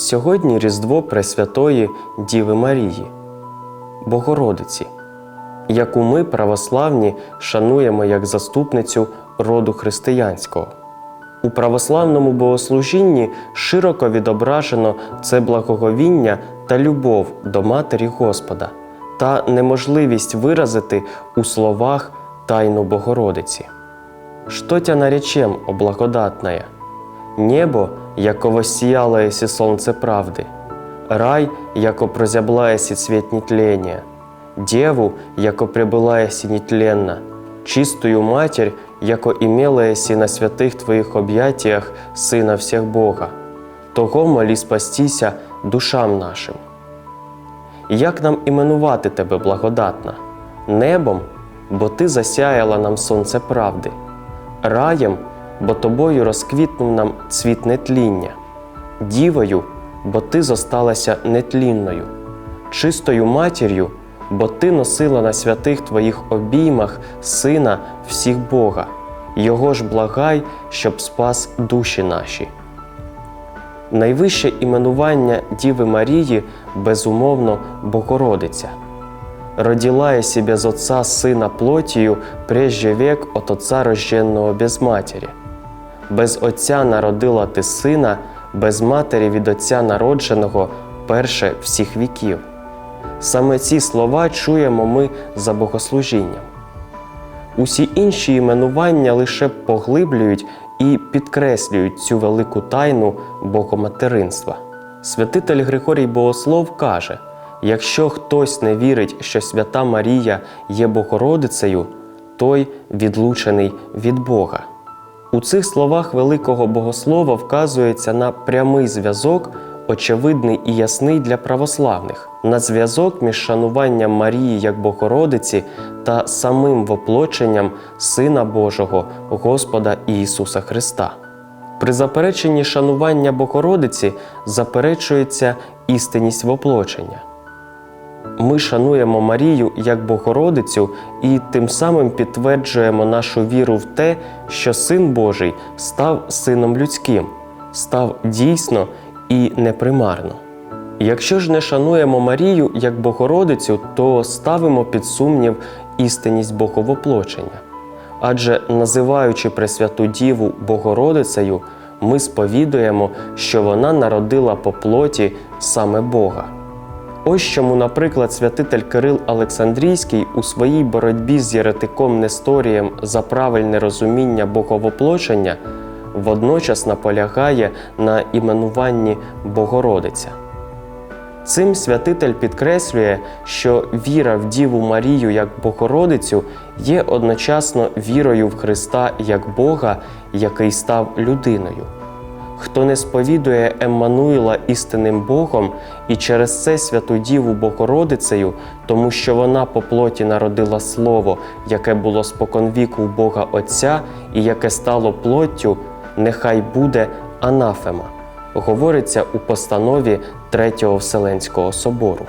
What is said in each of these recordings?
Сьогодні Різдво Пресвятої Діви Марії, Богородиці, яку ми, православні, шануємо як заступницю роду християнського. У православному богослужінні широко відображено це благоговіння та любов до Матері Господа та неможливість виразити у словах Тайну Богородиці. Что тя наречем, о благодатная? Небо, яко воссияло еси солнце правды, рай, яко прозябла еси цвет нетления, деву, яко пребыла еси нетленно, чистую Матерь, яко имела еси на святых Твоих объятиях Сына всех Бога, того моли спастися душам нашим. Як нам іменувати тебе благодатна? Небом, бо ти засяяла нам сонце правди, раєм, бо тобою розквітнув нам цвіт нетління, дівою, бо ти зосталася нетлінною, чистою матір'ю, бо ти носила на святих твоїх обіймах сина всіх Бога, його ж благай, щоб спас душі наші. Найвище іменування Діви Марії безумовно Богородиця. Родила я себе з Отца Сина плотію, прежде век от Отца рожденного без матері. Без Отця народила ти сина, без матері від Отця народженого перше всіх віків. Саме ці слова чуємо ми за богослужінням. Усі інші іменування лише поглиблюють і підкреслюють цю велику тайну богоматеринства. Святитель Григорій Богослов каже: якщо хтось не вірить, що свята Марія є Богородицею, той відлучений від Бога. У цих словах великого богослова вказується на прямий зв'язок, очевидний і ясний для православних, на зв'язок між шануванням Марії як Богородиці та самим воплоченням Сина Божого, Господа Ісуса Христа. При запереченні шанування Богородиці заперечується істинність воплочення. Ми шануємо Марію як Богородицю і тим самим підтверджуємо нашу віру в те, що Син Божий став Сином людським, став дійсно і непримарно. Якщо ж не шануємо Марію як Богородицю, то ставимо під сумнів істинність Боговоплочення. Адже називаючи Пресвяту Діву Богородицею, ми сповідуємо, що вона народила по плоті саме Бога. Ось чому, наприклад, святитель Кирил Олександрійський у своїй боротьбі з єретиком Несторієм за правильне розуміння боговоплочення водночас наполягає на іменуванні Богородиця. Цим святитель підкреслює, що віра в Діву Марію як Богородицю є одночасно вірою в Христа як Бога, який став людиною. Хто не сповідує Еммануїла істинним Богом і через це святу Діву Богородицею, тому що вона по плоті народила Слово, яке було споконвіку у Бога Отця і яке стало плоттю, нехай буде анафема, говориться у постанові Третього Вселенського собору.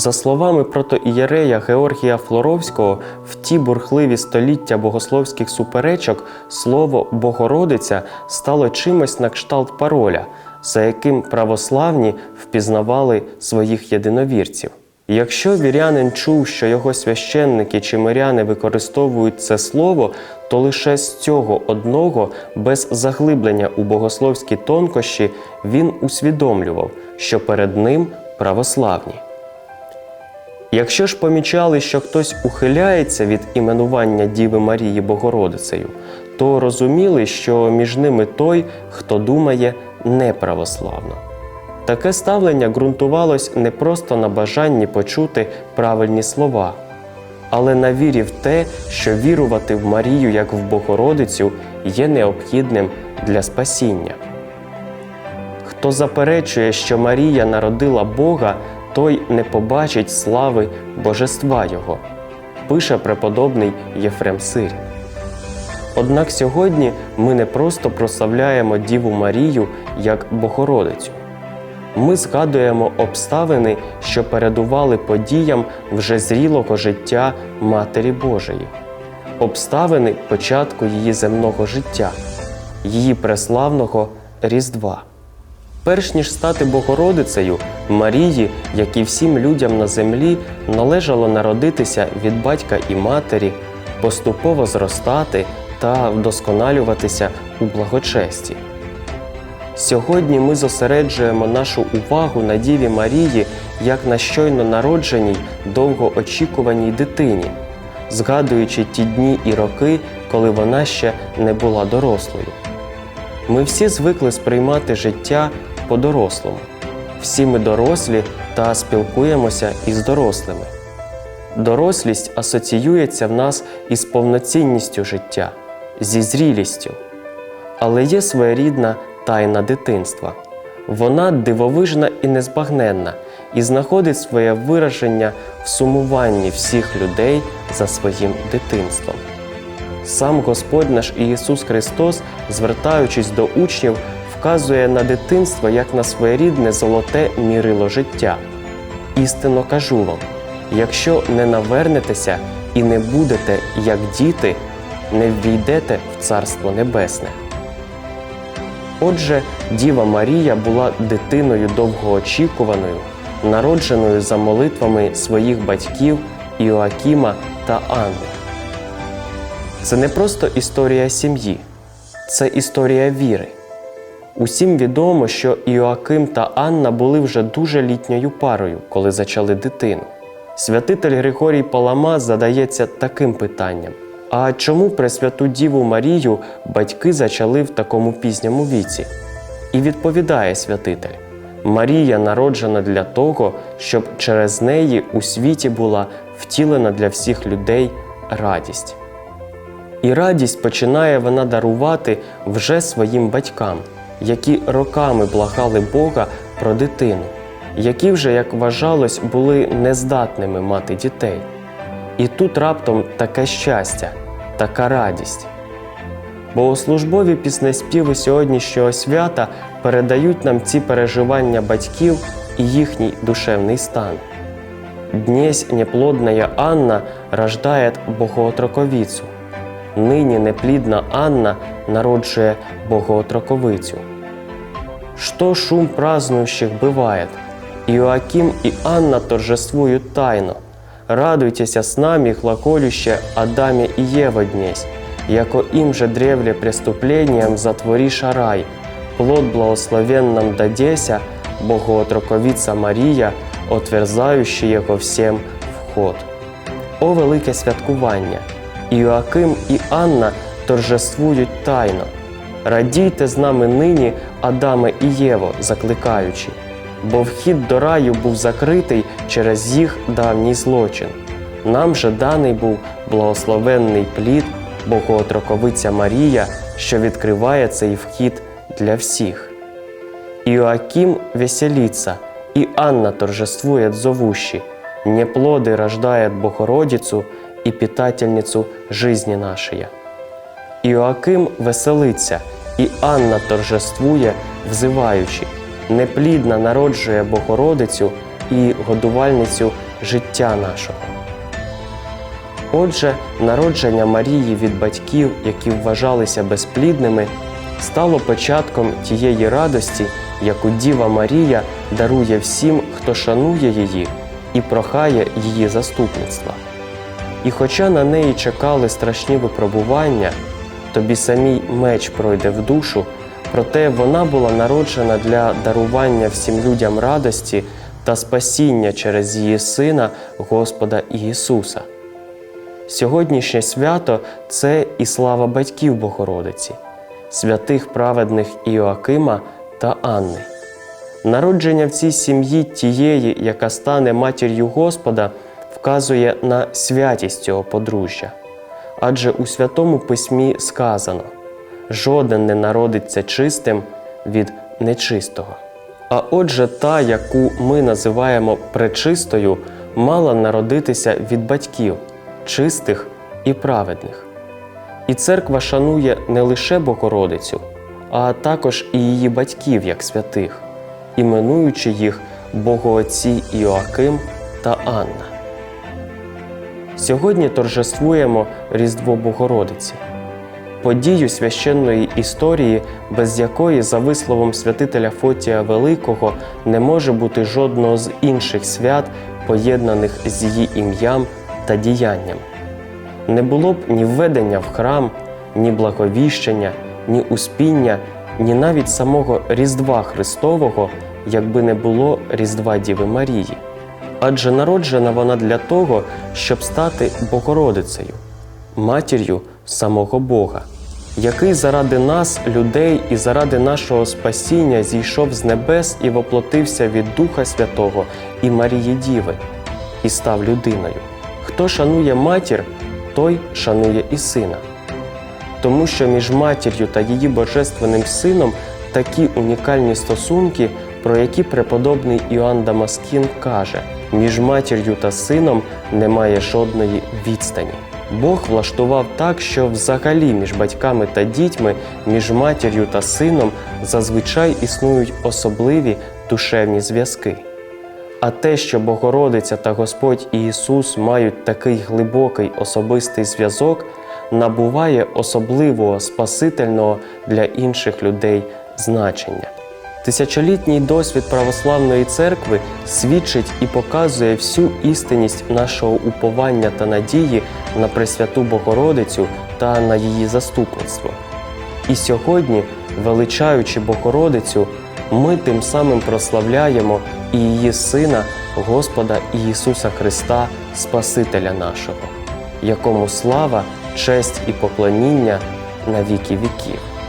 За словами протоієрея Георгія Флоровського, в ті бурхливі століття богословських суперечок слово Богородиця стало чимось на кшталт пароля, за яким православні впізнавали своїх єдиновірців. Якщо вірянин чув, що його священники чи миряни використовують це слово, то лише з цього одного, без заглиблення у богословські тонкощі, він усвідомлював, що перед ним православні. Якщо ж помічали, що хтось ухиляється від іменування Діви Марії Богородицею, то розуміли, що між ними той, хто думає неправославно. Таке ставлення ґрунтувалось не просто на бажанні почути правильні слова, але на вірі в те, що вірувати в Марію як в Богородицю є необхідним для спасіння. Хто заперечує, що Марія народила Бога, той не побачить слави Божества Його, пише преподобний Єфрем Сирін. Однак сьогодні ми не просто прославляємо Діву Марію як Богородицю. Ми згадуємо обставини, що передували подіям вже зрілого життя Матері Божої, обставини початку її земного життя, її преславного Різдва. Перш ніж стати Богородицею, Марії, як і всім людям на землі, належало народитися від батька і матері, поступово зростати та вдосконалюватися у благочесті. Сьогодні ми зосереджуємо нашу увагу на Діві Марії як на щойно народженій, довгоочікуваній дитині, згадуючи ті дні і роки, коли вона ще не була дорослою. Ми всі звикли сприймати життя по-дорослому. Всі ми дорослі та спілкуємося із дорослими. Дорослість асоціюється в нас із повноцінністю життя, зі зрілістю. Але є своєрідна тайна дитинства. Вона дивовижна і незбагненна і знаходить своє вираження в сумуванні всіх людей за своїм дитинством. Сам Господь наш Ісус Христос, звертаючись до учнів, вказує на дитинство як на своєрідне золоте мірило життя. Істинно кажу вам: якщо не навернетеся і не будете як діти, не ввійдете в Царство Небесне. Отже, Діва Марія була дитиною довгоочікуваною, народженою за молитвами своїх батьків Іоакіма та Анни. Це не просто історія сім'ї, це історія віри. Усім відомо, що Іоаким та Анна були вже дуже літньою парою, коли зачали дитину. Святитель Григорій Палама задається таким питанням: а чому Пресвяту Діву Марію батьки зачали в такому пізньому віці? І відповідає святитель: Марія народжена для того, щоб через неї у світі була втілена для всіх людей радість. І радість починає вона дарувати вже своїм батькам, які роками благали Бога про дитину, які вже, як вважалось, були нездатними мати дітей. І тут раптом таке щастя, така радість. Богослужбові піснеспіви сьогоднішнього свята передають нам ці переживання батьків і їхній душевний стан. Днесь неплодная Анна рождает Богоотроковицю. Нині неплідна Анна народжує Богоотроковицю. Что шум празднующих бывает? Иоаким и Анна торжествуют тайно. Радуйтеся с нами, глаголюще Адаме и Ева днесь, яко им же древле преступлением затвориша рай, плод благословенном дадеся, Богоотроковица Марія, отверзающий його всем вход. О велике святкування! Іоаким і Анна торжествують тайно. Радійте з нами нині, Адаме і Єво, закликаючи, бо вхід до раю був закритий через їх давній злочин. Нам же даний був благословенний плід, Богоотроковиця Марія, що відкриває цей вхід для всіх. Иоаким веселится, и Анна торжествует зовущий, неплоды рождает Богородицу и питательницу жизни нашей. Іоаким веселиться, і Анна торжествує, взиваючи, неплідна народжує Богородицю і годувальницю життя нашого. Отже, народження Марії від батьків, які вважалися безплідними, стало початком тієї радості, яку Діва Марія дарує всім, хто шанує її і прохає її заступництва. І хоча на неї чекали страшні випробування, тобі самій меч пройде в душу, проте вона була народжена для дарування всім людям радості та спасіння через її Сина Господа Ісуса. Сьогоднішнє свято це і слава батьків Богородиці, святих праведних Іоакима та Анни. Народження в цій сім'ї тієї, яка стане матір'ю Господа, вказує на святість цього подружжя. Адже у Святому Письмі сказано: жоден не народиться чистим від нечистого. А отже, та, яку ми називаємо пречистою, мала народитися від батьків, чистих і праведних. І церква шанує не лише Богородицю, а також і її батьків як святих, іменуючи їх Богоотці Іоаким та Анна. Сьогодні торжествуємо Різдво Богородиці. подію священної історії, без якої, за висловом святителя Фотія Великого, не може бути жодного з інших свят, поєднаних з її ім'ям та діянням. Не було б ні введення в храм, ні благовіщення, ні успіння, ні навіть самого Різдва Христового, якби не було Різдва Діви Марії. Адже народжена вона для того, щоб стати Богородицею, матір'ю самого Бога, який заради нас, людей, і заради нашого спасіння зійшов з небес і воплотився від Духа Святого і Марії Діви, і став людиною. Хто шанує матір, той шанує і сина. Тому що між матір'ю та її божественним сином такі унікальні стосунки, про які преподобний Іоанн Дамаскін каже: між матір'ю та сином немає жодної відстані. Бог влаштував так, що взагалі між батьками та дітьми, між матір'ю та сином зазвичай існують особливі душевні зв'язки. А те, що Богородиця та Господь Ісус мають такий глибокий особистий зв'язок, набуває особливого спасительного для інших людей значення. Тисячолітній досвід православної церкви свідчить і показує всю істинність нашого уповання та надії на Пресвяту Богородицю та на її заступництво. І сьогодні, величаючи Богородицю, ми тим самим прославляємо і її Сина, Господа Ісуса Христа, Спасителя нашого, якому слава, честь і поклоніння на віки віків.